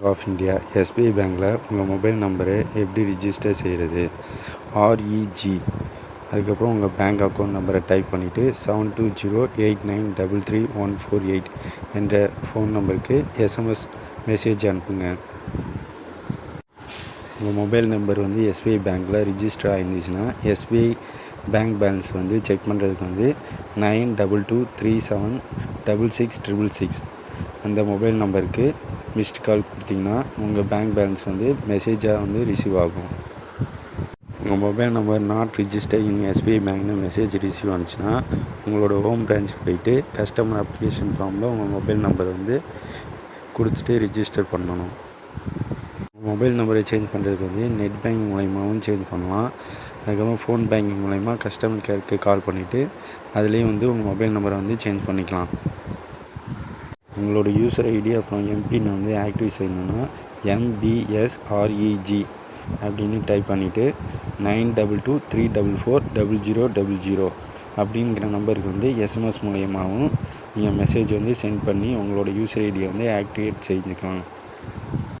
Of India SBI பேங்க்கில் உங்கள் mobile நம்பரை எப்படி ரிஜிஸ்டர் செய்கிறது ஆர்இஜி அதுக்கப்புறம் உங்கள் பேங்க் அக்கௌண்ட் நம்பரை டைப் பண்ணிவிட்டு seven two zero eight nine double three one four eight என்ற ஃபோன் நம்பருக்கு எஸ்எம்எஸ் மெசேஜ் அனுப்புங்க. உங்கள் மொபைல் நம்பர் வந்து எஸ்பிஐ பேங்க்கில் ரிஜிஸ்டர் ஆயிருந்துச்சுன்னா எஸ்பிஐ பேங்க் பேலன்ஸ் வந்து செக் பண்ணுறதுக்கு வந்து nine double two three seven double six triple six அந்த மொபைல் நம்பருக்கு மிஸ்டு கால் கொடுத்தீங்கன்னா உங்கள் பேங்க் பேலன்ஸ் வந்து மெசேஜாக வந்து ரிசீவ் ஆகும். உங்கள் mobile number not register in SBI பேங்க்னு message receive ஆனிச்சுன்னா உங்களோட ஹோம் பிரான்ச்சுக்கு போயிட்டு கஸ்டமர் அப்ளிகேஷன் ஃபார்மில் உங்கள் மொபைல் நம்பர் வந்து கொடுத்துட்டு ரிஜிஸ்டர் பண்ணணும். மொபைல் நம்பரை சேஞ்ச் பண்ணுறதுக்கு வந்து நெட் பேங்கிங் மூலயமாவும் சேஞ்ச் பண்ணலாம். அதுக்கப்புறம் ஃபோன் பேங்கிங் மூலயமா கஸ்டமர் கேருக்கு கால் பண்ணிவிட்டு அதுலேயும் வந்து உங்கள் மொபைல் நம்பரை வந்து சேஞ்ச் பண்ணிக்கலாம். உங்களோட யூசர் ஐடி அப்புறம் எம்பின் வந்து ஆக்டிவ் செய்யணுன்னா எம்பிஎஸ்ஆர்இஜி அப்படின்னு டைப் பண்ணிவிட்டு nine double two three double four double zero double zero அப்படிங்கிற நம்பருக்கு வந்து எஸ்எம்எஸ் மூலியமாகவும் நீங்கள் மெசேஜ் வந்து சென்ட் பண்ணி உங்களோட யூசர் ஐடியை வந்து ஆக்டிவேட் செஞ்சுக்கலாம்.